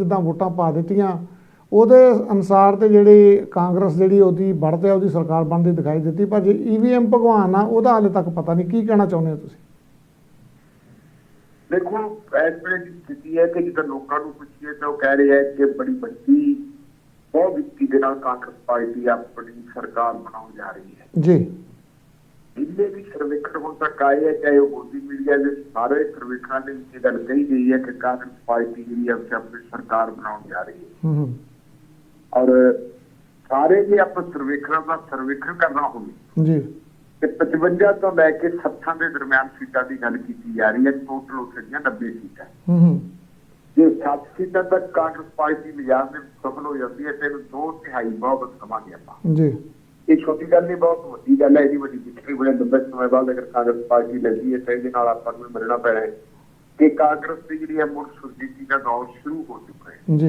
ਜਿੱਦਾਂ ਵੋਟਾਂ ਪਾ ਦਿੱਤੀਆਂ ਉਹਦੇ ਅਨਸਾਰ ਤੇ ਜਿਹੜੀ ਕਾਂਗਰਸ ਜਿਹੜੀ ਉਹਦੀ ਬੜਤ ਉਹਦੀ ਸਰਕਾਰ ਬਣਦੀ ਦਿਖਾਈ ਦਿੱਤੀ ਪਰ ਜੇ ਈਵੀਐਮ ਭਗਵਾਨ ਆ ਉਹਦਾ ਹਾਲੇ ਤੱਕ ਪਤਾ ਨਹੀਂ ਕੀ ਕਹਿਣਾ ਚਾਹੁੰਦੇ ਹੋ ਤੁਸੀਂ? ਦੇਖੋ ਇਸ ਵੇਲੇ ਦੀ ਸਥਿਤੀ ਹੈ ਕਿ ਜਿੱਦਾਂ ਲੋਕਾਂ ਨੂੰ ਪੁੱਛੀਏ ਤਾਂ ਉਹ ਕਹਿ ਰਹੇ ਹੈ ਕਿ ਬੜੀ ਵੱਡੀ ਬਹੁਤ ਵਿੱਤੀ ਦੇ ਨਾਲ ਕਾਂਗਰਸ ਪਾਰਟੀ ਆਪਣੀ ਸਰਕਾਰ ਬਣਾਉਣ ਜਾ ਰਹੀ ਹੈ। ਜੀ। ਜਿੰਨੇ ਵੀ ਸਰਵੇਖਣ ਹੁਣ ਤੱਕ ਆਏ ਹੈ ਚਾਹੇ ਉਹ ਮੋਦੀ ਮੀਡੀਆ ਦੇ ਸਾਰੇ ਸਰਵੇਖਣਾਂ ਦੇ ਵਿੱਚ ਗੱਲ ਕਹੀ ਗਈ ਹੈ ਕਿ ਕਾਂਗਰਸ ਪਾਰਟੀ ਜਿਹੜੀ ਹੈ ਉਹ ਆਪਣੀ ਸਰਕਾਰ ਬਣਾਉਣ ਜਾ ਰਹੀ ਹੈ। ਹੂੰ ਔਰ ਸਾਰੇ ਜੇ ਆਪਾਂ ਸਰਵੇਖਣਾਂ ਦਾ ਸਰਵੇਖਣ ਕਰਨਾ ਹੋਵੇ ਜੀ। ਤੇ 55 ਤੋਂ ਲੈ ਕੇ 60 ਦੇ ਦਰਮਿਆਨ ਸੀਟਾਂ ਦੀ ਗੱਲ ਕੀਤੀ ਜਾ ਰਹੀ ਹੈ ਟੋਟਲ ਹੋ ਸਕਦੀਆਂ 90 ਸੀਟਾਂ। ਹੂੰ ਹੂੰ। ਜੇ 7 ਸੀਟਾਂ ਤੱਕ ਕਾਂਗਰਸ ਪਾਰਟੀ ਲਿਜਾਣ ਦੇ ਵਿੱਚ ਸਫਲ ਹੋ ਜਾਂਦੀ ਹੈ ਤੇ ਇਹਨੂੰ ਦੋ ਤਿਹਾਈ ਬਹੁਤ ਸਮਾਂਗੇ ਆਪਾਂ। ਜੀ। ਇਹ ਛੋਟੀ ਗੱਲ ਨਹੀਂ ਬਹੁਤ ਵੱਡੀ ਗੱਲ ਹੈ ਇਹਦੀ ਵੱਡੀ ਵਿਕਟਰੀ ਬੜੇ ਲੰਬੇ ਸਮੇਂ ਬਾਅਦ ਅਗਰ ਕਾਂਗਰਸ ਪਾਰਟੀ ਲੱਗੀ ਹੈ ਤਾਂ ਇਹਦੇ ਨਾਲ ਆਪਾਂ ਨੂੰ ਮਿਲਣਾ ਪੈਣਾ ਹੈ ਕਿ ਕਾਂਗਰਸ ਦੀ ਜਿਹੜੀ ਹੈ ਮੁੜ ਸੁਰਜੀਤੀ ਦਾ ਦੌਰ ਸ਼ੁਰੂ ਹੋ ਚੁੱਕਾ ਹੈ। ਜੀ।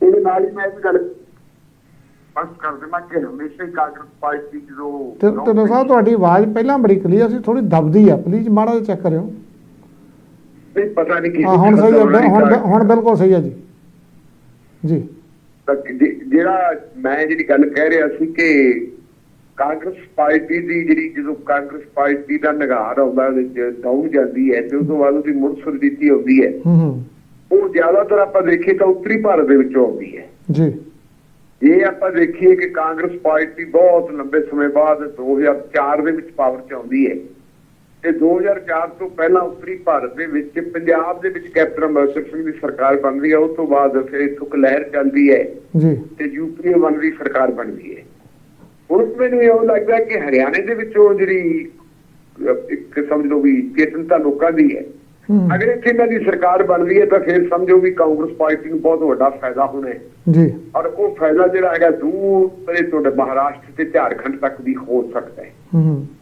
ਇਹਦੇ ਨਾਲ ਹੀ ਮੈਂ ਇਹ ਗੱਲ ਸਪਸ਼ਟ ਕਰ ਦੇਵਾਂ ਕਿ ਹਮੇਸ਼ਾ ਹੀ ਕਾਂਗਰਸ ਪਾਰਟੀ ਜਦੋਂ ਤੇ ਤੇ ਸਾਹਿਬ ਤੁਹਾਡੀ ਆਵਾਜ਼ ਪਹਿਲਾਂ ਬੜੀ ਕਲੀਅਰ ਸੀ ਥੋੜੀ ਦਬਦੀ ਆ ਪਲੀਜ਼ ਮਾੜਾ ਜਿਹਾ ਚੈੱਕ ਕਰਿਓ। ਨਹੀਂ ਪਤਾ ਨਹੀਂ ਹਾਂ ਹੁਣ ਸਹੀ ਹੈ ਹੁਣ ਹੁਣ ਬਿਲਕੁਲ ਸਹੀ ਹੈ ਜੀ। ਜਿ- ਜਿਹੜਾ ਮੈਂ ਜਿਹੜੀ ਗੱਲ ਕਹਿ ਰਿਹਾ ਸੀ ਕਿ ਕਾਂਗਰਸ ਪਾਰਟੀ ਦੀ ਜਿਹੜੀ ਜਦੋਂ ਕਾਂਗਰਸ ਪਾਰਟੀ ਦਾ ਨਿਗਾਰ ਆਉਂਦਾ ਉਹਦੇ ਡਾਊਨ ਜਾਂਦੀ ਹੈ ਤੇ ਉਸ ਤੋਂ ਬਾਅਦ ਉਹਦੀ ਮੁੜ ਸੁਰਜੀਤੀ ਆਉਂਦੀ ਹੈ। ਹੂੰ ਹੂੰ। ਉਹ ਜ਼ਿਆਦਾਤਰ ਆਪਾਂ ਦੇਖੀਏ ਤਾਂ ਉੱਤਰੀ ਭਾਰਤ ਦੇ ਵਿੱਚੋਂ ਆਉਂਦੀ ਹੈ। ਜੀ। ਇਹ ਆਪਾਂ ਦੇਖੀਏ ਕਿ ਕਾਂਗਰਸ ਪਾਰਟੀ ਬਹੁਤ ਲੰਬੇ ਸਮੇਂ ਬਾਅਦ 2004 ਦੇ ਵਿੱਚ ਪਾਵਰ 'ਚ ਆਉਂਦੀ ਹੈ ਤੇ 2004 ਤੋਂ ਪਹਿਲਾਂ ਉੱਤਰੀ ਭਾਰਤ ਦੇ ਵਿੱਚ ਪੰਜਾਬ ਦੇ ਵਿੱਚ ਕੈਪਟਨ ਅਮਰਿੰਦਰ ਸਿੰਘ ਦੀ ਸਰਕਾਰ ਬਣਦੀ ਹੈ ਉਸ ਤੋਂ ਬਾਅਦ ਫਿਰ ਇੱਕ ਲਹਿਰ ਚੱਲਦੀ ਹੈ ਜੀ। ਤੇ ਯੂਪੀ ਵੱਲ ਦੀ ਸਰਕਾਰ ਬਣਦੀ ਹੈ। ਹੁਣ ਮੈਨੂੰ ਇਹ ਲੱਗਦਾ ਕਿ ਹਰਿਆਣੇ ਦੇ ਵਿੱਚੋਂ ਜਿਹੜੀ ਇੱਕ ਸਮਝ ਲਓ ਵੀ ਚੇਤਨਤਾ ਲੋਕਾਂ ਦੀ ਹੈ। ਅਗਰ ਇੱਥੇ ਇਹਨਾਂ ਦੀ ਸਰਕਾਰ ਬਣਦੀ ਹੈ ਤਾਂ ਫਿਰ ਸਮਝੋ ਵੀ ਕਾਂਗਰਸ ਪਾਰਟੀ ਨੂੰ ਬਹੁਤ ਵੱਡਾ ਫਾਇਦਾ ਹੋਣਾ ਹੈ। ਜੀ। ਔਰ ਉਹ ਫਾਇਦਾ ਜਿਹੜਾ ਹੈਗਾ ਦੂਰ ਪਰੇ ਤੁਹਾਡੇ ਮਹਾਰਾਸ਼ਟਰ ਤੇ ਝਾਰਖੰਡ ਤੱਕ ਵੀ ਹੋ ਸਕਦਾ ਹੈ।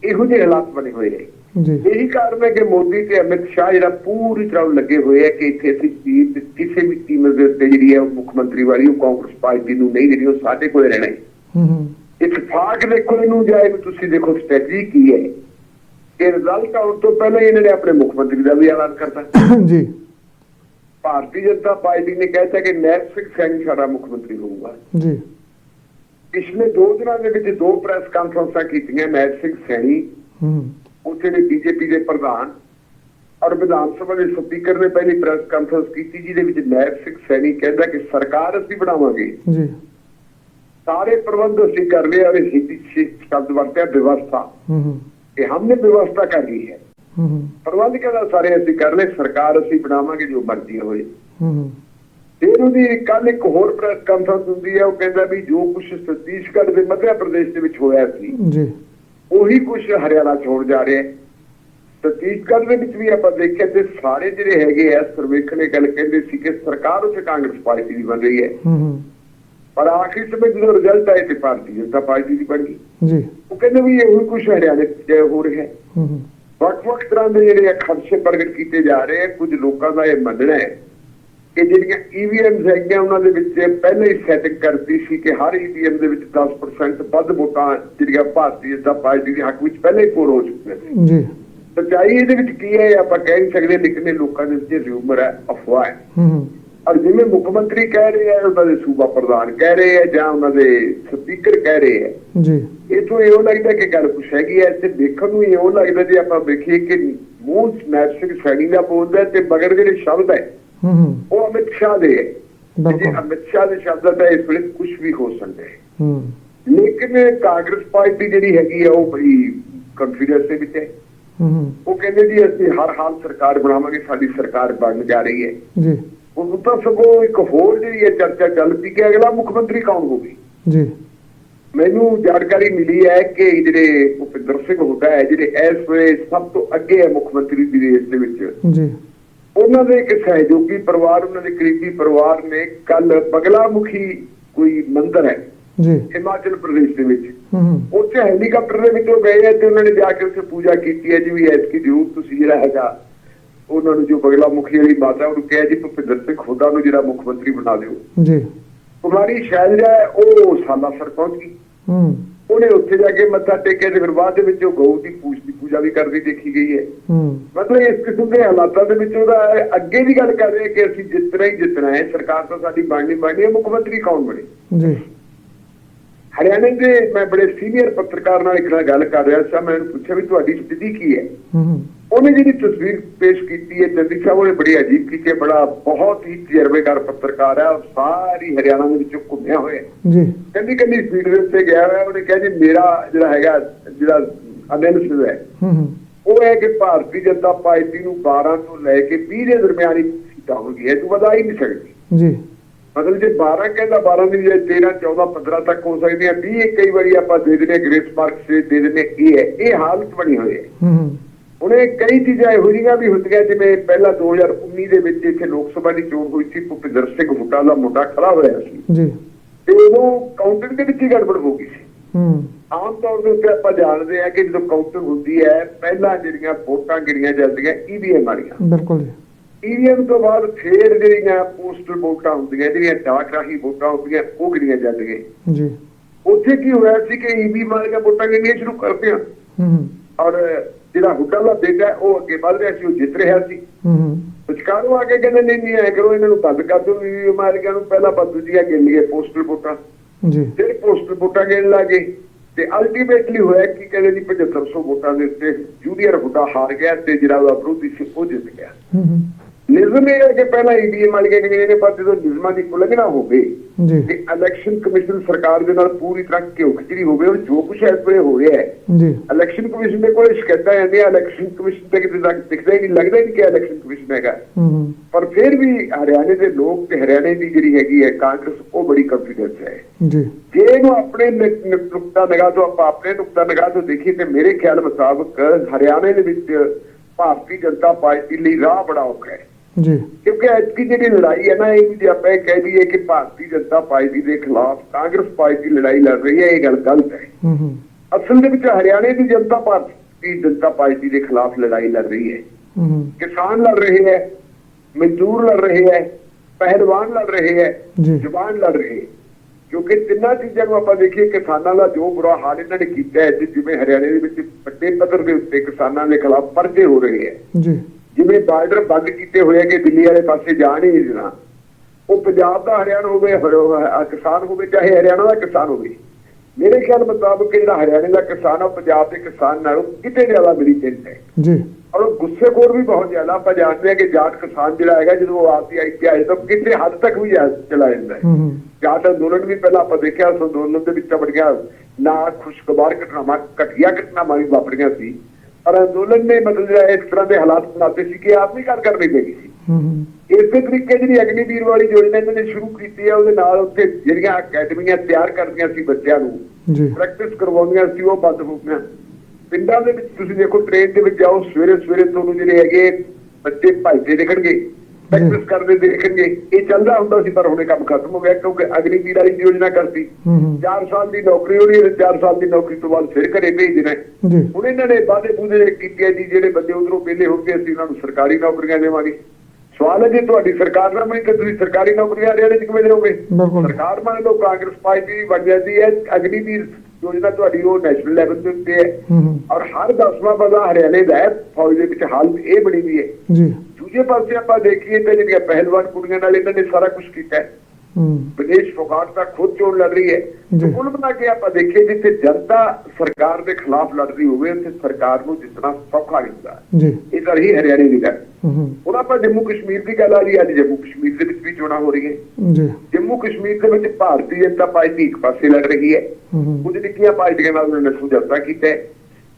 ਇਹੋ ਜਿਹੇ ਹਾਲਾਤ ਬਣੇ ਹੋਏ ਨੇ। ਜੀ। ਇਹੀ ਕਾਰਨ ਹੈ ਕਿ ਮੋਦੀ ਤੇ ਅਮਿਤ ਸ਼ਾਹ ਜਿਹੜਾ ਪੂਰੀ ਤਰ੍ਹਾਂ ਲੱਗੇ ਹੋਏ ਹੈ ਕਿ ਇੱਥੇ ਅਸੀਂ ਸੀਟ ਕਿਸੇ ਵੀ ਕੀਮਤ ਦੇ ਉੱਤੇ ਜਿਹੜੀ ਹੈ ਉਹ ਮੁੱਖ ਮੰਤਰੀ ਵਾਲੀ ਉਹ ਕਾਂਗਰਸ ਪਾਰਟੀ ਨੂੰ ਨਹੀਂ ਦੇਣੀ ਉਹ ਸਾਡੇ ਕੋਲ ਰਹਿਣਾ ਹੈ। ਹੂੰ ਹੂੰ। ਇਤਫਾਕ ਦੇਖੋ ਇਹਨੂੰ ਜਾਏ ਤੁਸੀਂ ਦੇਖੋ ਸਟ੍ਰੈਟਜੀ ਕੀ ਹੈ। ਇਹ ਰਿਜ਼ਲਟ ਆਉਣ ਤੋਂ ਪਹਿਲਾਂ ਇਹਨਾਂ ਨੇ ਆਪਣੇ ਮੁੱਖ ਮੰਤਰੀ ਦਾ ਵੀ ਐਲਾਨ ਕਰਤਾ। ਜੀ। ਭਾਰਤੀ ਜਨਤਾ ਪਾਰਟੀ ਨੇ ਕਹਿਤਾ ਕਿ ਨੈਬ ਸਿੰਘ ਸੈਣੀ ਸਾਡਾ ਮੁੱਖ ਮੰਤਰੀ ਹੋਊਗਾ। ਜੀ। ਪਿਛਲੇ ਦੋ ਦਿਨਾਂ ਦੇ ਵਿੱਚ ਦੋ ਪ੍ਰੈਸ ਕਾਨਫਰੰਸਾਂ ਕੀਤੀਆਂ ਸਿੰਘ ਸੈਣੀ ਹੂੰ। ਉੱਥੇ ਦੇ ਬੀਜੇਪੀ ਦੇ ਪ੍ਰਧਾਨ ਔਰ ਵਿਧਾਨ ਸਭਾ ਦੇ ਸਪੀਕਰ ਨੇ ਪਹਿਲੀ ਪ੍ਰੈਸ ਕਾਨਫਰੰਸ ਕੀਤੀ ਜਿਹਦੇ ਵਿੱਚ ਸਿੰਘ ਸੈਣੀ ਕਹਿੰਦਾ ਕਿ ਸਰਕਾਰ ਅਸੀਂ ਬਣਾਵਾਂਗੇ। ਜੀ। ਸਾਰੇ ਪ੍ਰਬੰਧ ਅਸੀਂ ਕਰ ਲਏ ਔਰ ਹਿੰਦੀ ਚ ਸ਼ਬਦ ਵਰਤਿਆ ਵਿਵਸਥਾ। ਹੂੰ ਹੂੰ। ਕਿ ਹਮਨੇ ਵਿਵਸਥਾ ਕਰ ਲਈ ਹੈ। ਹੂੰ ਹੂੰ। ਪ੍ਰਬੰਧ ਕਹਿੰਦਾ ਸਾਰੇ ਅਸੀਂ ਕਰ ਲਏ ਸਰਕਾਰ ਅਸੀਂ ਬਣਾਵਾਂਗੇ ਜੋ ਮਰਜ਼ੀ ਹੋਏ। ਫਿਰ ਉਹਦੀ ਕੱਲ ਇੱਕ ਹੋਰ ਪ੍ਰੈਸ ਕਾਨਫਰੰਸ ਹੁੰਦੀ ਹੈ ਉਹ ਕਹਿੰਦਾ ਵੀ ਜੋ ਕੁਝ ਛੱਤੀਸਗੜ੍ਹ ਦੇ ਮੱਧ ਪ੍ਰਦੇਸ਼ ਦੇ ਵਿੱਚ ਹੋਇਆ ਸੀ ਜੀ। ਉਹੀ ਕੁਝ ਹਰਿਆਣਾ ਹੋਣ ਜਾ ਰਿਹਾ ਹੈ। ਛੱਤੀਸਗੜ੍ਹ ਦੇ ਵਿੱਚ ਵੀ ਆਪਾਂ ਦੇਖਿਆ ਤੇ ਸਾਰੇ ਜਿਹੜੇ ਹੈਗੇ ਆ ਸਰਵੇਖਣ ਗੱਲ ਕਹਿੰਦੇ ਸੀ ਕਿ ਸਰਕਾਰ ਉੱਥੇ ਕਾਂਗਰਸ ਪਾਰਟੀ ਦੀ ਬਣ ਰਹੀ ਹੂੰ। ਪਰ ਆਖਿਰ ਸਮੇਂ ਜਦੋਂ ਰਿਜ਼ਲਟ ਆਏ ਤੇ ਭਾਰਤੀ ਜਨਤਾ ਪਾਰਟੀ ਦੀ ਬਣ ਗਈ। ਜੀ। ਉਹ ਕਹਿੰਦੇ ਵੀ ਇਹ ਕੁਝ ਹਰਿਆਣੇ ਚ ਹੋ ਰਿਹਾ ਹੈ। ਵੱਖ-ਵੱਖ ਤਰ੍ਹਾਂ ਦੇ ਜਿਹੜੇ ਖਦਸ਼ੇ ਪ੍ਰਗਟ ਕੀਤੇ ਜਾ ਰਹੇ ਆ ਕੁਝ ਲੋਕਾਂ ਦਾ ਇਹ ਮੰਨਣਾ ਹੈ ਕਿ ਜਿਹੜੀਆਂ ਈਵੀਐਮਸ ਹੈਗੀਆਂ ਉਹਨਾਂ ਦੇ ਵਿੱਚ ਪਹਿਲਾਂ ਹੀ ਸੈਟਿੰਗ ਕਰਤੀ ਸੀ ਕਿ ਹਰ ਈਵੀਐਮ ਦੇ ਵਿੱਚ 10% ਵੱਧ ਵੋਟਾਂ ਜਿਹੜੀਆਂ ਭਾਰਤੀ ਜਨਤਾ ਪਾਰਟੀ ਦੇ ਹੱਕ ਵਿੱਚ ਪਹਿਲਾਂ ਹੀ ਪੂਰ ਹੋ ਚੁੱਕੀਆਂ ਸੀ ਜੀ। ਸੱਚਾਈ ਇਹਦੇ ਵਿੱਚ ਕੀ ਹੈ ਆਪਾਂ ਕਹਿ ਨਹੀਂ ਸਕਦੇ ਲੇਕਿਨ ਇਹ ਲੋਕਾਂ ਦੇ ਵਿੱਚ ਰਿਊਮਰ ਹੈ ਅਫਵਾਹ ਹੂੰ। ਔਰ ਜਿਵੇਂ ਮੁੱਖ ਮੰਤਰੀ ਕਹਿ ਰਹੇ ਆ ਉਹਨਾਂ ਦੇ ਸੂਬਾ ਪ੍ਰਧਾਨ ਕਹਿ ਰਹੇ ਆ ਜਾਂ ਉਹਨਾਂ ਦੇ ਸਪੀਕਰ ਕਹਿ ਰਹੇ ਆ। ਜੀ। ਇਥੋਂ ਇਹੋ ਲੱਗਦਾ ਕਿ ਗੱਲ ਕੁਛ ਹੈਗੀ ਐ ਤੇ ਦੇਖਣ ਨੂੰ ਇਹੋ ਲੱਗਦਾ ਜੇ ਆਪਾਂ ਵੇਖੀਏ ਕਿ ਮੂੰਹ ਨੈਸ਼ਨਲ ਸੈਣੀ ਦਾ ਬੋਲਦਾ ਤੇ ਮਗਰ ਜਿਹੜੇ ਸ਼ਬਦ ਹੈ ਉਹ ਅਮਿਤ ਸ਼ਾਹ ਦੇ ਤੇ ਜੇ ਅਮਿਤ ਸ਼ਾਹ ਦੇ ਸ਼ਬਦਾਂ ਦਾ ਇਸ ਵੇਲੇ ਕੁਝ ਵੀ ਹੋ ਸਕਦਾ ਹੈ। ਲੇਕਿਨ ਕਾਂਗਰਸ ਪਾਰਟੀ ਜਿਹੜੀ ਹੈਗੀ ਆ ਉਹ ਬੜੀ ਕੰਫੀਡੈਂਸ ਦੇ ਵਿੱਚ ਹੈ। ਉਹ ਕਹਿੰਦੇ ਜੀ ਅਸੀਂ ਹਰ ਹਾਲ ਸਰਕਾਰ ਬਣਾਵਾਂਗੇ ਸਾਡੀ ਸਰਕਾਰ ਬਣਨ ਜਾ ਰਹੀ ਹੈ। ਜੀ। ਉਹ ਤਾਂ ਸਗੋਂ ਇੱਕ ਹੋਰ ਜਿਹੜੀ ਹੈ ਚਰਚਾ ਚੱਲ ਪਈ ਕਿ ਅਗਲਾ ਮੁੱਖ ਮੰਤਰੀ ਕੌਣ ਹੋਵੇ? ਜੀ। ਮੈਨੂੰ ਜਾਣਕਾਰੀ ਮਿਲੀ ਹੈ ਕਿ ਜਿਹੜੇ ਭੁਪਿੰਦਰ ਸਿੰਘ ਹੁੰਦਾ ਹੈ ਜਿਹੜੇ ਇਸ ਵੇਲੇ ਸਭ ਤੋਂ ਅੱਗੇ ਹੈ ਮੁੱਖ ਮੰਤਰੀ ਦੀ ਰੇਸ ਦੇ ਵਿੱਚ। ਜੀ। ਉਹਨਾਂ ਦੇ ਇੱਕ ਸਹਿਯੋਗੀ ਪਰਿਵਾਰ ਉਹਨਾਂ ਦੇ ਕਰੀਬੀ ਪਰਿਵਾਰ ਨੇ ਕੱਲ ਬਗਲਾ ਮੁਖੀ ਕੋਈ ਮੰਦਿਰ ਹੈ ਜੀ। ਹਿਮਾਚਲ ਪ੍ਰਦੇਸ਼ ਦੇ ਵਿੱਚ। ਹੂੰ ਹੂੰ। ਉੱਥੇ ਹੈਲੀਕਾਪਟਰ ਦੇ ਵਿੱਚੋਂ ਗਏ ਹੈ ਤੇ ਉਹਨਾਂ ਨੇ ਜਾ ਕੇ ਉੱਥੇ ਪੂਜਾ ਕੀਤੀ ਹੈ ਜੀ ਵੀ ਐਤਕੀ ਜ਼ਰੂਰ ਤੁਸੀਂ ਜਿਹੜਾ ਹੈਗਾ ਉਹਨਾਂ ਨੂੰ ਜੋ ਬਗਲਾ ਮੁਖੀ ਵਾਲੀ ਮਾਤਾ ਉਹਨੂੰ ਕਿਹਾ ਜੀ ਭੁਪਿੰਦਰ ਸਿੰਘ ਖੁਦਾ ਨੂੰ ਜਿਹੜਾ ਮੁੱਖ ਮੰਤਰੀ ਬਣਾ ਦਿਓ। ਜੀ। ਕੁਮਾਰੀ ਸ਼ੈਲਜਾ ਉਹ ਸਾਲਾਸਰ ਪਹੁੰਚ ਗਈ। ਹੂੰ। ਉਹਨੇ ਉੱਥੇ ਜਾ ਕੇ ਮੱਥਾ ਟੇਕਿਆ ਤੇ ਫਿਰ ਬਾਅਦ ਦੇ ਵਿੱਚ ਉਹ ਗਊ ਦੀ ਪੂਛ ਦੀ ਪੂਜਾ ਵੀ ਕਰਦੀ ਦੇਖੀ ਗਈ ਹੈ। ਹੂੰ। ਮਤਲਬ ਇਸ ਕਿਸਮ ਦੇ ਹਾਲਾਤਾਂ ਦੇ ਵਿੱਚ ਉਹਦਾ ਅੱਗੇ ਦੀ ਗੱਲ ਕਰ ਰਹੇ ਕਿ ਅਸੀਂ ਜਿੱਤਣਾ ਹੀ ਜਿੱਤਣਾ ਹੈ ਸਰਕਾਰ ਤਾਂ ਸਾਡੀ ਬਣਨੀ ਬਣਨੀ ਹੈ ਮੁੱਖ ਮੰਤਰੀ ਕੌਣ ਬਣੇ? ਜੀ। ਹਰਿਆਣੇ ਦੇ ਮੈਂ ਬੜੇ ਸੀਨੀਅਰ ਪੱਤਰਕਾਰ ਨਾਲ ਇੱਕ ਨਾਲ ਗੱਲ ਕਰ ਰਿਹਾ ਸੀ ਮੈਂ ਉਹਨੂੰ ਪੁੱਛਿਆ ਵੀ ਤੁਹਾਡੀ ਸਥਿਤੀ ਕੀ ਹੈ ਹੂੰ? ਹੂੰ। ਉਹਨੇ ਜਿਹੜੀ ਤਸਵੀਰ ਪੇਸ਼ ਕੀਤੀ ਹੈ ਚੰਦੀ ਸਾਹਿਬ ਉਹਨੇ ਬੜੀ ਅਜੀਬ ਕੀਤੀ ਹੈ ਬੜਾ ਬਹੁਤ ਹੀ ਤਜਰਬੇਕਾਰ ਪੱਤਰਕਾਰ ਹੈ ਸਾਰੀ ਹਰਿਆਣਾ ਦੇ ਵਿੱਚੋਂ ਘੁੰਮਿਆ ਹੋਇਆ ਹੈ। ਜੀ। ਕੰਦੀ ਕੰਦੀ ਸਪੀਡ ਦੇ ਉੱਤੇ ਗਿਆ ਹੋਇਆ ਉਹਨੇ ਕਿਹਾ ਜੀ ਮੇਰਾ ਜਿਹੜਾ ਹੈਗਾ ਜਿਹੜਾ ਅਨੈਲਿਸਿਸ ਹੈ ਹੂੰ ਹੂੰ। ਉਹ ਹੈ ਕਿ ਭਾਰਤੀ ਜਨਤਾ ਪਾਰਟੀ ਨੂੰ 12 ਤੋਂ ਲੈ ਕੇ 20 ਦੇ ਦਰਮਿਆਨ ਹੀ ਸੀਟਾਂ ਹੋਣਗੀਆਂ ਇਹ ਤੋਂ ਵਧਾ ਹੀ ਨਹੀਂ ਸਕਦੀ। ਜੀ। ਮਤਲਬ ਜੇ 12 ਕਹਿੰਦਾ 12 ਦੀ ਜੇ 13 14 15 ਤੱਕ ਹੋ ਸਕਦੀਆਂ 20 ਕਈ ਵਾਰੀ ਆਪਾਂ ਦੇ ਦਿੰਦੇ ਗ੍ਰੇਸ ਮਾਰਕ ਸੇ ਦੇ ਦਿੰਦੇ ਇਹ ਹੈ ਇਹ ਹਾਲਤ ਬਣੀ ਹੋਈ ਹੈ। ਹੂੰ ਹੂੰ। ਹੁਣ ਇਹ ਕਈ ਚੀਜ਼ਾਂ ਇਹੋ ਜਿਹੀਆਂ ਵੀ ਹੁੰਦੀਆਂ ਜਿਵੇਂ ਪਹਿਲਾਂ 2019 ਦੇ ਵਿੱਚ ਇੱਥੇ ਲੋਕ ਸਭਾ ਦੀ ਚੋਣ ਹੋਈ ਸੀ ਭੁਪਿੰਦਰ ਸਿੰਘ ਹੁੱਡਾ ਦਾ ਮੁੰਡਾ ਖੜਾ ਹੋਇਆ ਸੀ। ਜੀ। ਤੇ ਉਦੋਂ ਕਾਊਂਟਿੰਗ ਦੇ ਵਿੱਚ ਹੀ ਗੜਬੜ ਹੋ ਗਈ ਸੀ। ਹੂੰ। ਆਮ ਤੌਰ ਦੇ ਉੱਤੇ ਆਪਾਂ ਜਾਣਦੇ ਹਾਂ ਕਿ ਜਦੋਂ ਕਾਊਂਟਿੰਗ ਹੁੰਦੀ ਹੈ ਪਹਿਲਾਂ ਜਿਹੜੀਆਂ ਵੋਟਾਂ ਗਿਣੀਆਂ ਜਾਂਦੀਆਂ ਈਵੀਐਮ ਵਾਲੀਆਂ। ਬਿਲਕੁਲ ਜੀ। ਈਵੀਐਮ ਤੋਂ ਬਾਅਦ ਫੇਰ ਜਿਹੜੀਆਂ ਪੋਸਟਲ ਵੋਟਾਂ ਹੁੰਦੀਆਂ ਜਿਹੜੀਆਂ ਡਾਕ ਰਾਹੀਂ ਵੋਟਾਂ ਹੁੰਦੀਆਂ ਉਹ ਗਿਣੀਆਂ ਜਾਂਦੀਆਂ। ਜੀ। ਉੱਥੇ ਕੀ ਹੋਇਆ ਸੀ ਕਿ ਈਵੀਐਮ ਵਾਲੀਆਂ ਵੋਟਾਂ ਗਿਣੀਆਂ ਸ਼ੁਰੂ ਕਰਤੀਆਂ ਹੂੰ। ਔਰ ਜਿਹੜਾ ਹੁੱਡਾ ਦਾ ਬੇਟਾ ਹੈ, ਉਹ ਅੱਗੇ ਵੱਧ ਰਿਹਾ ਸੀ ਉਹ ਜਿੱਤ ਰਿਹਾ ਸੀ। ਹੂੰ। ਹੂੰ ਵਿਚਕਾਰੋਂ ਆ ਕੇ ਕਹਿੰਦੇ ਨਹੀਂ ਨਹੀਂ ਐ ਕਰੋ ਇਹਨਾਂ ਨੂੰ ਬੰਦ ਕਰ ਦਿਓ। ਈਵੀਐਮ ਵਾਲੀਆਂ ਨੂੰ ਪਹਿਲਾਂ ਆਪਾਂ ਦੂਜੀਆਂ ਗਿਣ ਲਈਏ ਪੋਸਟਲ ਵੋਟਾਂ। ਜੀ। ਫਿਰ ਪੋਸਟਲ ਵੋਟਾਂ ਗਿਣ ਲਾਗੇ। ਤੇ ਅਲਟੀਮੇਟਲੀ ਹੋਇਆ ਕਿ ਕਹਿੰਦੇ ਜੀ 7500 ਵੋਟਾਂ ਦੇ ਉੱਤੇ ਜੂਨੀਅਰ ਹੁੱਡਾ ਹਾਰ ਗਿਆ ਤੇ ਜਿਹੜਾ ਉਹਦਾ ਵਿਰੋਧੀ ਸੀ ਉਹ ਜਿੱਤ ਗਿਆ। ਹੂੰ ਹੂੰ। ਨਿਯਮ ਇਹ ਹੈ ਕਿ ਪਹਿਲਾਂ ਈਵੀਐਮ ਵਾਲੀਆਂ ਗਿਣੀਆਂ ਨੇ ਪਰ ਜਦੋਂ ਨਿਯਮਾਂ ਦੀ ਉਲੰਘਣਾ ਹੋਵੇ ਜੀ। ਤੇ ਇਲੈਕਸ਼ਨ ਕਮਿਸ਼ਨ ਸਰਕਾਰ ਦੇ ਨਾਲ ਪੂਰੀ ਤਰ੍ਹਾਂ ਘਿਓ ਖਿਚੜੀ ਹੋਵੇ ਉਹ ਜੋ ਕੁਝ ਇਸ ਵੇਲੇ ਹੋ ਰਿਹਾ ਹੈ। ਜੀ। ਇਲੈਕਸ਼ਨ ਕਮਿਸ਼ਨ ਦੇ ਕੋਲ ਸ਼ਿਕਾਇਤਾਂ ਆਉਂਦੀਆਂ ਇਲੈਕਸ਼ਨ ਕਮਿਸ਼ਨ ਤੇ ਕਿਤੇ ਤੱਕ ਦਿਖਦਾ ਹੀ ਨਹੀਂ ਲੱਗਦਾ ਕਿ ਇਲੈਕਸ਼ਨ ਕਮਿਸ਼ਨ ਹੈਗਾ। ਪਰ ਫਿਰ ਵੀ ਹਰਿਆਣੇ ਦੇ ਲੋਕ ਤੇ ਹਰਿਆਣੇ ਦੀ ਜਿਹੜੀ ਹੈਗੀ ਹੈ ਕਾਂਗਰਸ ਉਹ ਬੜੀ ਕੰਫੀਡੈਂਸ ਹੈ। ਜੀ। ਜੇ ਇਹਨੂੰ ਆਪਣੇ ਨੁਕਤਾ ਨਿਗਾਹ ਤੋਂ ਆਪਾਂ ਆਪਣੇ ਨੁਕਤਾ ਨਿਗਾਹ ਤੋਂ ਦੇਖੀਏ ਤੇ ਮੇਰੇ ਖਿਆਲ ਮੁਤਾਬਕ ਹਰਿਆਣੇ ਦੇ ਵਿੱਚ ਭਾਰਤੀ ਜਨਤਾ ਪਾਰਟੀ ਲਈ ਰਾਹ ਬੜਾ ਔਖਾ ਹੈ। ਜੀ। ਕਿਉਂਕਿ ਅੱਜ ਦੀ ਜਿਹੜੀ ਲੜਾਈ ਹੈ ਨਾ ਇਹ ਵੀ ਜੇ ਆਪਾਂ ਇਹ ਕਹਿ ਦਈਏ ਕਿ ਭਾਰਤੀ ਜਨਤਾ ਪਾਰਟੀ ਦੇ ਖਿਲਾਫ ਕਾਂਗਰਸ ਪਾਰਟੀ ਲੜਾਈ ਲੜ ਰਹੀ ਹੈ ਇਹ ਗੱਲ ਗਲਤ ਹੈ। ਹੂੰ ਹੂੰ। ਅਸਲ ਦੇ ਵਿੱਚ ਹਰਿਆਣੇ ਦੀ ਜਨਤਾ ਪਾਰਟੀ ਜਨਤਾ ਪਾਰਟੀ ਦੇ ਖਿਲਾਫ ਲੜਾਈ ਲੜ ਰਹੀ ਹੈ। ਹੂੰ ਕਿਸਾਨ ਲੜ ਰਹੇ ਹੈ ਮਜ਼ਦੂਰ ਲੜ ਰਹੇ ਹੈ ਪਹਿਲਵਾਨ ਲੜ ਰਹੇ ਹੈ ਜਵਾਨ ਲੜ ਰਹੇ। ਕਿਉਂਕਿ ਤਿੰਨਾਂ ਚੀਜ਼ਾਂ ਨੂੰ ਆਪਾਂ ਦੇਖੀਏ ਕਿਸਾਨਾਂ ਦਾ ਜੋ ਬੁਰਾ ਹਾਲ ਇਹਨਾਂ ਨੇ ਕੀਤਾ ਹੈ ਜਿਵੇਂ ਹਰਿਆਣੇ ਦੇ ਵਿੱਚ ਵੱਡੇ ਪੱਧਰ ਦੇ ਉੱਤੇ ਕਿਸਾਨਾਂ ਦੇ ਖਿਲਾਫ ਪਰਚੇ ਹੋ ਰਹੇ ਹੈ। ਜੀ। ਜਿਵੇਂ ਬਾਰਡਰ ਬੰਦ ਕੀਤੇ ਹੋਏ ਆ ਕਿ ਦਿੱਲੀ ਵਾਲੇ ਪਾਸੇ ਜਾਣ ਹੀ ਨਹੀਂ ਦੇਣਾ। ਉਹ ਪੰਜਾਬ ਦਾ ਹਰਿਆਣਾ ਹੋਵੇ ਹਰ- ਅਹ ਕਿਸਾਨ ਹੋਵੇ ਚਾਹੇ ਹਰਿਆਣਾ ਦਾ ਕਿਸਾਨ ਹੋਵੇ। ਮੇਰੇ ਖਿਆਲ ਮੁਤਾਬਕ ਜਿਹੜਾ ਹਰਿਆਣੇ ਦਾ ਕਿਸਾਨ ਆ ਪੰਜਾਬ ਦੇ ਕਿਸਾਨ ਨਾਲੋਂ ਕਿਤੇ ਜ਼ਿਆਦਾ ਮੇਰੀ ਚਿੰਤਾ ਹੈ। ਜੀ। ਔਰ ਉਹ ਗੁੱਸੇਖੋਰ ਵੀ ਬਹੁਤ ਜ਼ਿਆਦਾ। ਆਪਾਂ ਜਾਣਦੇ ਹਾਂ ਕਿ ਜਾਟ ਕਿਸਾਨ ਜਿਹੜਾ ਹੈਗਾ ਜਦੋਂ ਉਹ ਆਪਦੀ ਆਈ ਆਏ ਤਾਂ ਕਿਤੇ ਹੱਦ ਤੱਕ ਵੀ ਚਲਾ ਜਾਂਦਾ ਹੈ। ਜਾਟ ਅੰਦੋਲਨ ਵੀ ਪਹਿਲਾਂ ਆਪਾਂ ਦੇਖਿਆ ਉਸ ਅੰਦੋਲਨ ਦੇ ਵਿੱਚ ਬੜੀਆਂ ਨਾ ਖੁਸ਼ਗਵਾਰ ਘਟਨਾਵਾਂ ਘਟੀਆ ਘਟਨਾਵਾਂ ਵੀ ਵਾਪਰੀਆਂ ਸੀ। ਪਰ ਅੰਦੋਲਨ ਨੇ ਮਤਲਬ ਜਿਹੜਾ ਇਸ ਤਰ੍ਹਾਂ ਦੇ ਹਾਲਾਤ ਬਣਾਤੇ ਸੀ ਕਿ ਆਪ ਨਹੀਂ ਕਰ ਕਰਨੀ ਪੈਗੀ ਸੀ। ਇਸੇ ਤਰੀਕੇ ਜਿਹੜੀ ਅਗਨੀਵੀਰ ਵਾਲੀ ਯੋਜਨਾ ਇਹਨਾਂ ਨੇ ਸ਼ੁਰੂ ਕੀਤੀ ਹੈ ਉਹਦੇ ਨਾਲ ਉੱਥੇ ਜਿਹੜੀਆਂ ਅਕੈਡਮੀਆਂ ਤਿਆਰ ਕਰਦੀਆਂ ਸੀ ਬੱਚਿਆਂ ਨੂੰ ਜੀ। ਪ੍ਰੈਕਟਿਸ ਕਰਵਾਉਂਦੀਆਂ ਸੀ ਉਹ ਬੰਦ ਹੋ ਗਈਆਂ। ਪਿੰਡਾਂ ਦੇ ਵਿੱਚ ਤੁਸੀਂ ਦੇਖੋ ਟ੍ਰੇਨ ਦੇ ਵਿੱਚ ਜਾਓ ਸਵੇਰੇ ਸਵੇਰੇ ਤੁਹਾਨੂੰ ਜਿਹੜੇ ਹੈਗੇ ਬੱਚੇ ਭੱਜਦੇ ਦਿਖਣਗੇ। ਪ੍ਰੈਕਟਿਸ ਕਰਦੇ ਦੇਖਣਗੇ। ਇਹ ਚੱਲਦਾ ਹੁੰਦਾ ਸੀ ਪਰ ਹੁਣ ਕੰਮ ਖਤਮ ਹੋ ਗਿਆ ਕਿਉਂਕਿ ਅਗਨੀਵੀਰ ਵਾਲੀ ਯੋਜਨਾ ਕਰਤੀ। ਹੂੰ ਹੂੰ। 4 ਸਾਲ ਦੀ ਨੌਕਰੀ ਹੋਣੀ ਹੈ 4 ਸਾਲ ਦੀ ਨੌਕਰੀ ਤੋਂ ਬਾਅਦ ਫਿਰ ਘਰੇ ਭੇਜ ਦੇਣਾ ਹੁਣ ਇਹਨਾਂ ਨੇ ਵਾਅਦੇ ਬੂਦੇ ਕੀਤੇ ਜੀ ਜਿਹੜੇ ਬੰਦੇ ਉਧਰੋਂ ਵਿਹਲੇ ਹੋ ਕੇ ਅਸੀਂ ਉਹਨਾਂ ਨੂੰ ਸਰਕਾਰੀ ਨੌਕਰੀਆਂ ਦੇਵਾਂਗੇ। ਸਵਾਲ ਹੈ ਜੇ ਤੁਹਾਡੀ ਸਰਕਾਰ ਨਾਲ ਕੇ ਤੁਸੀਂ ਸਰਕਾਰੀ ਨੌਕਰੀਆਂ ਹਰਿਆਣੇ ਚ ਕਿਵੇਂ ਬਿਲਕੁਲ ਸਰਕਾਰ ਮੰਨ ਲਓ ਕਾਂਗਰਸ ਪਾਰਟੀ ਬਣ ਜਾਂਦੀ ਹੈ ਅਗਨੀਵੀਰ ਯੋਜਨਾ ਤੁਹਾਡੀ ਉਹ ਨੈਸ਼ਨਲ ਲੈਵਲ ਤੇ ਉੱਤੇ ਹੈ। ਔਰ ਹਰ ਦਸਵਾਂ ਬੰਦਾ ਹਰਿਆਣੇ ਦਾ ਹੈ ਫੌਜ ਦੇ ਵਿੱਚ ਹਾਲਤ ਇਹ ਬਣੀ ਹੋਈ ਹੈ। ਜੀ। ਦੂਜੇ ਪਾਸੇ ਆਪਾਂ ਦੇਖੀਏ ਤਾਂ ਜਿਹੜੀਆਂ ਪਹਿਲਵਾਨ ਕੁੜੀਆਂ ਨਾਲ ਇਹਨਾਂ ਨੇ ਸਾਰਾ ਕੁਝ ਕੀਤਾ ਹੈ। ਹੂੰ। ਵਿਦੇਸ਼ ਫੋਗਾਟ ਦਾ ਖੁਦ ਚੋਣ ਲੜ ਰਹੀ ਹੈ। ਜੀ। ਕੁੱਲ ਬਣਾ ਕੇ ਆਪਾਂ ਦੇਖੀਏ ਜਿੱਥੇ ਜਨਤਾ ਸਰਕਾਰ ਦੇ ਖਿਲਾਫ ਲੜ ਰਹੀ ਹੋਵੇ ਉੱਥੇ ਸਰਕਾਰ ਨੂੰ ਜਿੱਤਣਾ ਸੌਖਾ ਹੁੰਦਾ। ਜੀ। ਇਹ ਤਾਂ ਰਹੀ ਹਰਿਆਣੇ ਦੀ ਗੱਲ। ਹੂੰ ਹੂੰ। ਹੁਣ ਆਪਾਂ ਜੰਮੂ ਕਸ਼ਮੀਰ ਦੀ ਗੱਲ ਆ ਰਹੀ ਹੈ, ਅੱਜ ਜੰਮੂ ਕਸ਼ਮੀਰ ਦੇ ਵਿੱਚ ਵੀ ਚੋਣਾਂ ਹੋ ਰਹੀਆਂ। ਜੀ। ਜੰਮੂ ਕਸ਼ਮੀਰ ਦੇ ਵਿੱਚ ਭਾਰਤੀ ਜਨਤਾ ਪਾਰਟੀ ਇੱਕ ਪਾਸੇ ਲੜ ਰਹੀ ਹੈ। ਹੂੰ ਹੂੰ। ਕੁਝ ਨਿੱਕੀਆਂ ਪਾਰਟੀਆਂ ਨਾਲ ਉਹਨਾਂ ਨੇ ਸਮਝੌਤਾ ਕੀਤਾ ਹੈ।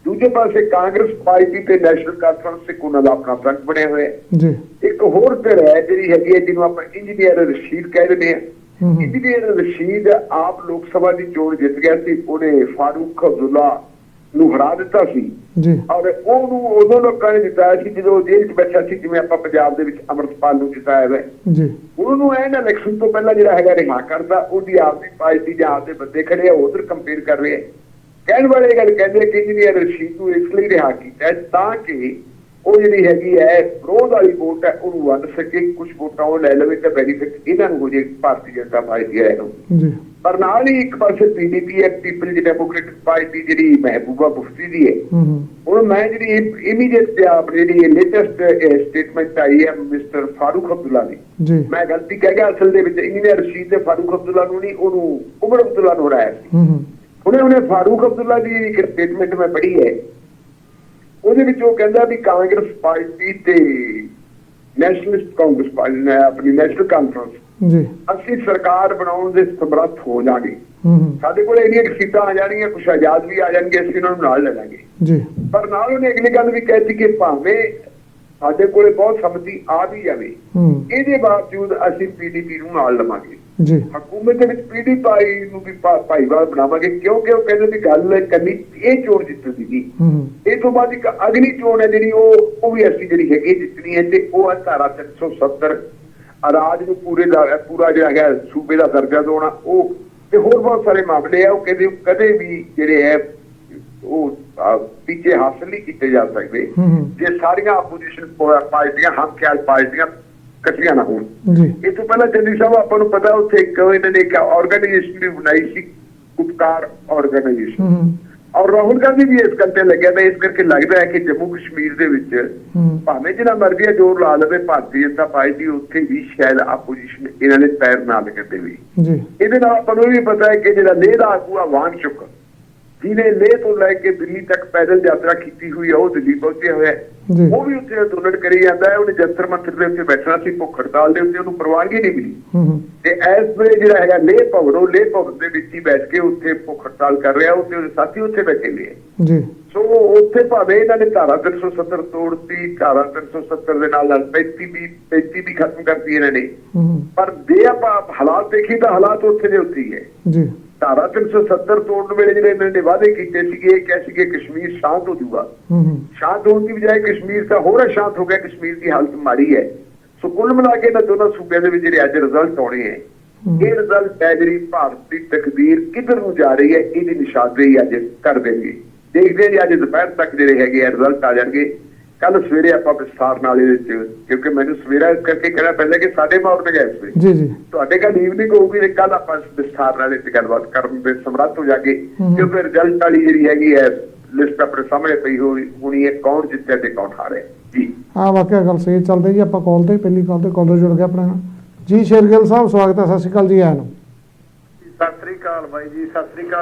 ਦੂਜੇ ਪਾਸੇ ਕਾਂਗਰਸ ਪਾਰਟੀ ਤੇ ਨੈਸ਼ਨਲ ਕਾਨਫਰੰਸ ਇੱਕ ਉਹਨਾਂ ਦਾ ਆਪਣਾ ਫਰੰਟ ਬਣਿਆ ਹੋਇਆ ਜੀ। ਇੱਕ ਹੋਰ ਧਿਰ ਹੈ ਜਿਹੜੀ ਹੈਗੀ ਹੈ ਜਿਹਨੂੰ ਆਪਾਂ ਇੰਜੀਨੀਅਰ ਰਸ਼ੀਦ ਕਹਿ ਦਿੰਦੇ ਹਾਂ। ਹੂੰ ਹੂੰ। ਇੰਜੀਨੀਅਰ ਰਸ਼ੀਦ ਆਪ ਲੋਕ ਸਭਾ ਦੀ ਚੋਣ ਜਿੱਤ ਗਿਆ ਸੀ ਉਹਨੇ ਫਾਰੂਕ ਅਬਦੁੱਲਾ ਨੂੰ ਹਰਾ ਦਿੱਤਾ ਸੀ। ਜੀ। ਔਰ ਉਹਨੂੰ ਉਦੋਂ ਲੋਕਾਂ ਨੇ ਜਿਤਾਇਆ ਸੀ ਜਦੋਂ ਜੇਲ੍ਹ 'ਚ ਬੈਠਾ ਸੀ ਜਿਵੇਂ ਆਪਾਂ ਪੰਜਾਬ ਦੇ ਵਿੱਚ ਅਮਰਤਪਾਲ ਨੂੰ ਜਿਤਾਇਆ ਹੈ ਜੀ। ਉਹਨੂੰ ਐਨ ਇਲੈਕਸ਼ਨ ਤੋਂ ਪਹਿਲਾਂ ਜਿਹੜਾ ਹੈਗਾ ਰਿਹਾ ਕਰਦਾ ਉਹਦੀ ਆਪਦੀ ਪਾਰਟੀ ਜਾਂ ਆਪਦੇ ਬੰਦੇ ਖੜੇ ਆ ਉਧਰ ਕੰਪੇਅਰ ਕਰ ਰਹੇ ਆ। ਕਹਿਣ ਵਾਲੇ ਗੱਲ ਕਹਿੰਦੇ ਕਿ ਇੰਜੀਨੀਅਰ ਰਸ਼ੀਦ ਨੂੰ ਇਸ ਲਈ ਰਿਹਾ ਕੀਤਾ ਤਾਂ ਕਿ ਉਹ ਜਿਹੜੀ ਹੈਗੀ ਹੈ ਵਿਰੋਧ ਵਾਲੀ ਵੋਟ ਹੈ ਉਹਨੂੰ ਵੰਡ ਸਕੇ ਕੁਝ ਵੋਟਾਂ ਉਹ ਲੈ ਲਵੇ ਤਾਂ ਬੈਨੀਫਿਟ ਇਹਨਾਂ ਨੂੰ ਹੋ ਜੇ ਭਾਰਤੀ ਜਨਤਾ ਪਾਰਟੀ ਹੈ ਨੂੰ। ਜੀ। ਪਰ ਨਾਲ ਹੀ ਇੱਕ ਪਾਸੇ ਪੀਡੀਪੀ ਹੈ ਪੀਪਲ ਡੈਮੋਕ੍ਰੈਟਿਕ ਪਾਰਟੀ ਜਿਹੜੀ ਮਹਿਬੂਬਾ ਮੁਫਤੀ ਦੀ ਹੈ। ਹੂੰ ਹੂੰ। ਹੁਣ ਮੈਂ ਜਿਹੜੀ ਇਮੀਡੀਏਟ ਆਪਣੀ ਜਿਹੜੀ ਲੇਟੈਸਟ ਸਟੇਟਮੈਂਟ ਆਈ ਹੈ ਮਿਸਟਰ ਫਾਰੂਕ ਅਬਦੁੱਲਾ ਦੀ। ਜੀ। ਮੈਂ ਗਲਤੀ ਕਹਿ ਗਿਆ ਅਸਲ ਦੇ ਵਿੱਚ ਇੰਜੀਨੀਅਰ ਰਸ਼ੀਦ ਤੇ ਫਾਰੂਕ ਅਬਦੁੱਲਾ ਨੂੰ ਨਹੀਂ ਉਹਨੂੰ ਉਮਰ ਅਬਦੁੱਲਾ ਨੂੰ ਹਰਾਇਆ ਸੀ। ਹੂੰ ਹੂੰ। ਹੁਣੇ ਉਹਨੇ ਫਾਰੂਕ ਅਬਦੁੱਲਾ ਦੀ ਇੱਕ ਸਟੇਟਮੈਂਟ ਮੈਂ ਪੜ੍ਹੀ ਹੈ। ਉਹਦੇ ਵਿੱਚ ਉਹ ਕਹਿੰਦਾ ਵੀ ਕਾਂਗਰਸ ਪਾਰਟੀ ਤੇ ਨੈਸ਼ਨਲਿਸਟ ਕਾਂਗਰਸ ਪਾਰਟੀ ਨੇ ਆਪਣੀ ਨੈਸ਼ਨਲ ਕਾਨਫਰੰਸ ਜੀ। ਅਸੀਂ ਸਰਕਾਰ ਬਣਾਉਣ ਦੇ ਸਮਰੱਥ ਹੋ ਜਾਾਂਗੇ ਸਾਡੇ ਕੋਲ ਇੰਨੀਆਂ ਕੁ ਸੀਟਾਂ ਆ ਜਾਣਗੀਆਂ ਕੁਝ ਆਜ਼ਾਦ ਵੀ ਆ ਜਾਣਗੇ ਅਸੀਂ ਉਹਨਾਂ ਨੂੰ ਨਾਲ ਲੈ ਲਾਂਗੇ। ਜੀ। ਪਰ ਨਾਲ ਉਹਨੇ ਅਗਲੀ ਗੱਲ ਵੀ ਕਹਿਤੀ ਕਿ ਭਾਵੇਂ ਸਾਡੇ ਕੋਲੇ ਬਹੁਤ ਸੰਮਤੀ ਆ ਵੀ ਜਾਵੇ ਇਹਦੇ ਬਾਵਜੂਦ ਅਸੀਂ ਪੀਡੀਪੀ ਨੂੰ ਨਾਲ ਲਵਾਂਗੇ। ਜੀ। ਹਕੂਮਤ ਦੇ ਵਿੱਚ ਪੀਡੀਪੀ ਨੂੰ ਵੀ ਭਾਈਵਾਲ ਬਣਾਵਾਂਗੇ ਕਿਉਂਕਿ ਉਹ ਕਹਿੰਦੇ ਵੀ ਗੱਲ ਕਰਨੀ ਇਹ ਚੋਣ ਜਿੱਤ ਸੀਗੀ ਹੂੰ ਹੂੰ। ਇਹ ਤੋਂ ਬਾਅਦ ਇੱਕ ਅਗਲੀ ਚੋਣ ਹੈ ਜਿਹੜੀ ਉਹ ਉਹ ਵੀ ਅਸੀਂ ਜਿਹੜੀ ਹੈਗੀ ਜਿੱਤਣੀ ਹੈ ਤੇ ਉਹ ਹੈ ਧਾਰਾ 370 ਰਾਜ ਨੂੰ ਪੂਰੇ ਦਾ ਪੂਰਾ ਜਿਹੜਾ ਹੈਗਾ ਸੂਬੇ ਦਾ ਦਰਜਾ ਦੇਣਾ ਉਹ ਤੇ ਹੋਰ ਬਹੁਤ ਸਾਰੇ ਮਾਮਲੇ ਆ ਉਹ ਕਹਿੰਦੇ ਕਦੇ ਵੀ ਜਿਹੜੇ ਹੈ ਉਹ ਪਿੱਛੇ ਹਾਸਲ ਨਹੀਂ ਕੀਤੇ ਜਾ ਸਕਦੇ। ਹੂੰ। ਹੂੰ ਜੇ ਸਾਰੀਆਂ ਆਪੋਜੀਸ਼ਨ ਪਾਰਟੀਆਂ ਹਮ ਖਿਆਲ ਪਾਰਟੀਆਂ ਇਕੱਠੀਆਂ ਨਾ ਹੋਣ। ਜੀ। ਇਹ ਤੋਂ ਪਹਿਲਾਂ ਚੰਦੀ ਸਾਹਿਬ ਆਪਾਂ ਨੂੰ ਪਤਾ ਉੱਥੇ ਇੱਕ ਇਹਨਾਂ ਨੇ ਇੱਕ ਆਰਗੇਨਾਈਜੇਸ਼ਨ ਵੀ ਬਣਾਈ ਸੀ ਉਪਕਾਰ ਆਰਗੇਨਾਈਜੇਸ਼ਨ ਔਰ ਰਾਹੁਲ ਗਾਂਧੀ ਵੀ ਇਸ ਕਰਕੇ ਲੱਗਿਆ ਤਾਂ ਇਸ ਕਰਕੇ ਲੱਗਦਾ ਹੈ ਕਿ ਜੰਮੂ ਕਸ਼ਮੀਰ ਦੇ ਵਿੱਚ ਭਾਵੇਂ ਜਿਹੜਾ ਮਰਜ਼ੀ ਹੈ ਜ਼ੋਰ ਲਾ ਲਵੇ ਭਾਰਤੀ ਜਨਤਾ ਪਾਰਟੀ ਉੱਥੇ ਵੀ ਸ਼ਾਇਦ ਆਪੋਜੀਸ਼ਨ ਇਹਨਾਂ ਨੇ ਪੈਰ ਨਾ ਲੱਗਦੇ ਵੀ। ਜੀ। ਇਹਦੇ ਨਾਲ ਆਪਾਂ ਨੂੰ ਵੀ ਪਤਾ ਹੈ ਕਿ ਜਿਹੜਾ ਲੇਹ ਦਾ ਆਗੂ ਆ ਵਾਂਗ ਚੁੱਕ। ਜਿਹਨੇ ਲੇਹ ਤੋਂ ਲੈ ਕੇ ਦਿੱਲੀ ਤੱਕ ਪੈਦਲ ਯਾਤਰਾ ਕੀਤੀ ਹੋਈ ਹੈ ਉਹ ਦਿੱਲੀ ਪਹੁੰਚਿਆ ਹੋਇਆ ਹੈ। ਉਹ ਵੀ ਉੱਥੇ ਅੰਦੋਲਨ ਕਰੀ ਜਾਂਦਾ ਹੈ ਉਹਨੇ ਜੰਤਰ ਮੰਤਰ ਦੇ ਉੱਤੇ ਬੈਠਣਾ ਸੀ ਭੁੱਖ ਹੜਤਾਲ ਦੇ ਉੱਤੇ ਉਹਨੂੰ ਪ੍ਰਵਾਨਗੀ ਨਹੀਂ ਮਿਲੀ। ਤੇ ਇਸ ਵੇਲੇ ਜਿਹੜਾ ਹੈਗਾ ਲੇਹ ਭਵਨ ਉਹ ਲੇਹ ਭਵਨ ਦੇ ਵਿੱਚ ਹੀ ਬੈਠ ਕੇ ਉੱਥੇ ਭੁੱਖ ਹੜਤਾਲ ਕਰ ਰਿਹਾ ਉੱਥੇ ਉਹਦੇ ਸਾਥੀ ਉੱਥੇ ਬੈਠੇ ਨੇ। ਜੀ। ਸੋ ਉੱਥੇ ਭਾਵੇਂ ਇਹਨਾਂ ਨੇ ਧਾਰਾ 370 ਤੋੜਤੀ ਧਾਰਾ 370 ਦੇ ਨਾਲ ਨਾਲ 35 ਵੀ 35 ਵੀ ਖਤਮ ਕਰਤੀ ਇਹਨਾਂ ਨੇ। ਪਰ ਜੇ ਆਪਾਂ ਹਾਲਾਤ ਦੇਖੀ ਤਾਂ ਹਾਲਾਤ ਉੱਥੇ ਦੇ ਉੱਥੇ ਹੀ ਹੈ। ਜੀ। ਧਾਰਾ 370 ਤੋੜਨ ਵੇਲੇ ਜਿਹੜੇ ਇਹਨਾਂ ਨੇ ਵਾਅਦੇ ਕੀਤੇ ਸੀਗੇ ਇਹ ਕਿਹਾ ਸੀ ਕਿ ਕਸ਼ਮੀਰ ਸ਼ਾਂਤ ਹੋ ਜਾਊਗਾ। ਸ਼ਾਂਤ ਹੋਣ ਦੀ ਬਜਾਏ ਕਸ਼ਮੀਰ ਤਾਂ ਹੋਰ ਸ਼ਾਂਤ ਹੋ ਗਿਆ ਕਸ਼ਮੀਰ ਦੀ ਹਾਲਤ ਮਾੜੀ ਹੈ। ਸੋ ਕੁੱਲ ਮਿਲਾ ਕੇ ਇਹਨਾਂ ਦੋਨਾਂ ਸੂਬਿਆਂ ਦੇ ਵਿੱਚ ਜਿਹੜੇ ਅੱਜ ਰਿਜ਼ਲਟ ਆਉਣੇ ਹੈ। ਇਹ ਰਿਜ਼ਲਟ ਹੈ ਜਿਹੜੀ ਭਾਰਤ ਦੀ ਤਕਦੀਰ ਕਿੱਧਰ ਨੂੰ ਜਾ ਰਹੀ ਹੈ ਇਹਦੀ ਨਿਸ਼ਾਨਦੇਹੀ ਅੱਜ ਕਰ ਦੇਣਗੇ। ਦੇਖਦੇ ਹਾਂ ਅੱਜ ਦੁਪਹਿਰ ਤੱਕ ਜਿਹੜੇ ਹੈਗੇ ਰਿਜ਼ਲਟ ਆ ਜਾਣਗੇ। ਕੱਲ ਸਵੇਰੇ ਆਪਾਂ ਵਿਸਥਾਰ ਨਾਲ ਇਹਦੇ ਵਿੱਚ ਕਿਉਂਕਿ ਮੈਨੂੰ ਸਵੇਰਾ ਇਸ ਕਰਕੇ ਕਹਿਣਾ ਪੈਂਦਾ ਕਿ ਸਾਡੇ ਮਾਰਨਿੰਗ ਹੈ ਇਸ ਜੀ ਜੀ। ਤੁਹਾਡੇ ਕੱਲ ਈਵਨਿੰਗ ਹੋਊਗੀ ਤੇ ਕੱਲ ਆਪਾਂ ਵਿਸਥਾਰ ਨਾਲ ਇਹ ਗੱਲਬਾਤ ਕਰਨ ਦੇ ਸਮਰੱਥ ਹੋ ਜਾਗੇ। ਕਿਉਂਕਿ ਰਿਜ਼ਲਟ ਵਾਲੀ ਜਿਹੜੀ ਹੈਗੀ ਹੈ ਲਿਸਟ ਆਪਣੇ ਸਾਹਮਣੇ ਪਈ ਹੋਈ ਹੋਣੀ ਹੈ ਕੌਣ ਜਿੱਤਿਆ ਤੇ ਕੌਣ ਹਾਰਿਆ। ਜੀ। ਹਾਂ ਵਾਕਿਆ ਗੱਲ ਸਹੀ ਚੱਲਦੀ ਜੀ ਆਪਾਂ ਕਾਲ ਤੇ ਪਹਿਲੀ ਕਾਲ ਤੇ ਕਾਲਰ ਜੁੜ ਗਿਆ ਆਪਣੇ ਨਾਲ। ਜੀ ਸ਼ੇਰਗਿੱਲ ਸਾਹਿਬ ਸਵਾਗਤ ਹੈ ਸਤਿ ਸ਼੍ਰੀ ਅਕਾਲ ਜੀ ਆਇਆਂ ਨੂੰ। ਸਤਿ ਸ੍ਰੀ ਅਕਾਲ ਬਾਈ ਜੀ ਸਤਿ ਸ੍ਰੀ ਅਕਾਲ।